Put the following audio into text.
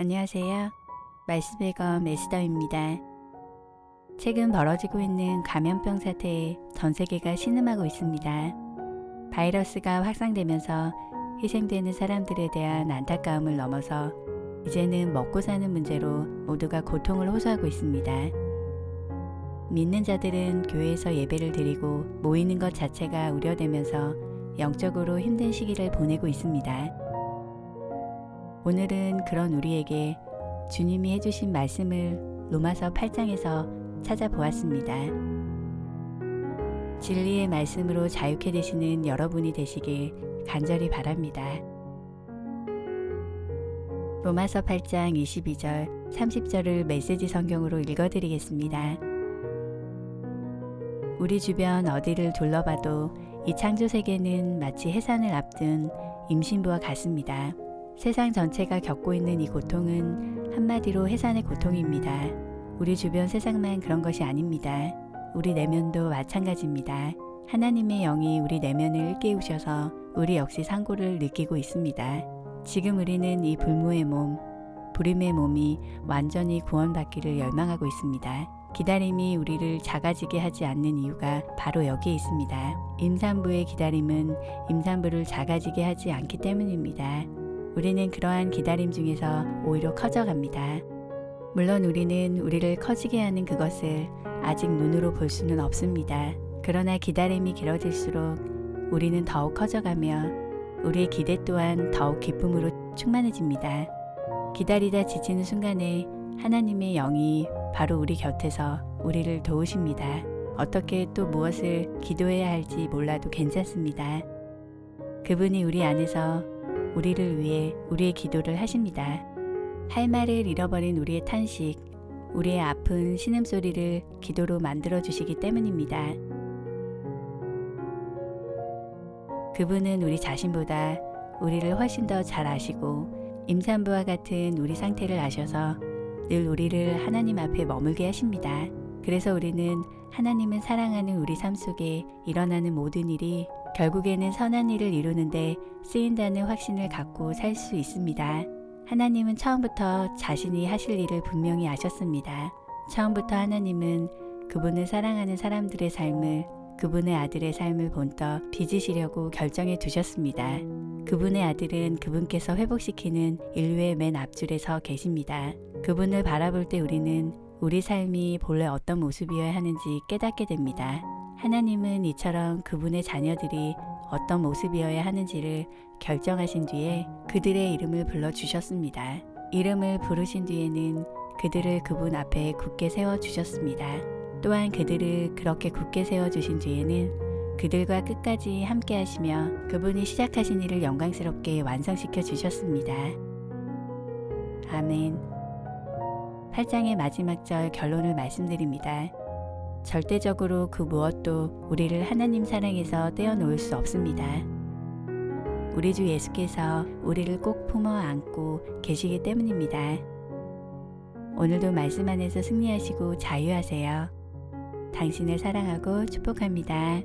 안녕하세요. 말씀의 검 에스더입니다. 최근 벌어지고 있는 감염병 사태에 전 세계가 신음하고 있습니다. 바이러스가 확산되면서 희생되는 사람들에 대한 안타까움을 넘어서 이제는 먹고 사는 문제로 모두가 고통을 호소하고 있습니다. 믿는 자들은 교회에서 예배를 드리고 모이는 것 자체가 우려되면서 영적으로 힘든 시기를 보내고 있습니다. 오늘은 그런 우리에게 주님이 해주신 말씀을 로마서 8장에서 찾아보았습니다. 진리의 말씀으로 자유케 되시는 여러분이 되시길 간절히 바랍니다. 로마서 8장 22절, 30절을 메시지 성경으로 읽어드리겠습니다. 우리 주변 어디를 둘러봐도 이 창조 세계는 마치 해산을 앞둔 임신부와 같습니다. 세상 전체가 겪고 있는 이 고통은 한마디로 해산의 고통입니다. 우리 주변 세상만 그런 것이 아닙니다. 우리 내면도 마찬가지입니다. 하나님의 영이 우리 내면을 일깨우셔서 우리 역시 상고를 느끼고 있습니다. 지금 우리는 이 불모의 몸, 불임의 몸이 완전히 구원받기를 열망하고 있습니다. 기다림이 우리를 작아지게 하지 않는 이유가 바로 여기에 있습니다. 임산부의 기다림은 임산부를 작아지게 하지 않기 때문입니다. 우리는 그러한 기다림 중에서 오히려 커져갑니다. 물론 우리는 우리를 커지게 하는 그것을 아직 눈으로 볼 수는 없습니다. 그러나 기다림이 길어질수록 우리는 더욱 커져가며 우리의 기대 또한 더욱 기쁨으로 충만해집니다. 기다리다 지치는 순간에 하나님의 영이 바로 우리 곁에서 우리를 도우십니다. 어떻게 또 무엇을 기도해야 할지 몰라도 괜찮습니다. 그분이 우리 안에서 우리를 위해 우리의 기도를 하십니다. 할 말을 잃어버린 우리의 탄식, 우리의 아픈 신음소리를 기도로 만들어 주시기 때문입니다. 그분은 우리 자신보다 우리를 훨씬 더 잘 아시고 임산부와 같은 우리 상태를 아셔서 늘 우리를 하나님 앞에 머물게 하십니다. 그래서 우리는 하나님을 사랑하는 우리 삶 속에 일어나는 모든 일이 결국에는 선한 일을 이루는데 쓰인다는 확신을 갖고 살 수 있습니다. 하나님은 처음부터 자신이 하실 일을 분명히 아셨습니다. 처음부터 하나님은 그분을 사랑하는 사람들의 삶을 그분의 아들의 삶을 본떠 빚으시려고 결정해 두셨습니다. 그분의 아들은 그분께서 회복시키는 인류의 맨 앞줄에 서 계십니다. 그분을 바라볼 때 우리는 우리 삶이 본래 어떤 모습이어야 하는지 깨닫게 됩니다. 하나님은 이처럼 그분의 자녀들이 어떤 모습이어야 하는지를 결정하신 뒤에 그들의 이름을 불러주셨습니다. 이름을 부르신 뒤에는 그들을 그분 앞에 굳게 세워주셨습니다. 또한 그들을 그렇게 굳게 세워주신 뒤에는 그들과 끝까지 함께 하시며 그분이 시작하신 일을 영광스럽게 완성시켜 주셨습니다. 아멘. 8장의 마지막 절 결론을 말씀드립니다. 절대적으로 그 무엇도 우리를 하나님 사랑에서 떼어놓을 수 없습니다. 우리 주 예수께서 우리를 꼭 품어 안고 계시기 때문입니다. 오늘도 말씀 안에서 승리하시고 자유하세요. 당신을 사랑하고 축복합니다.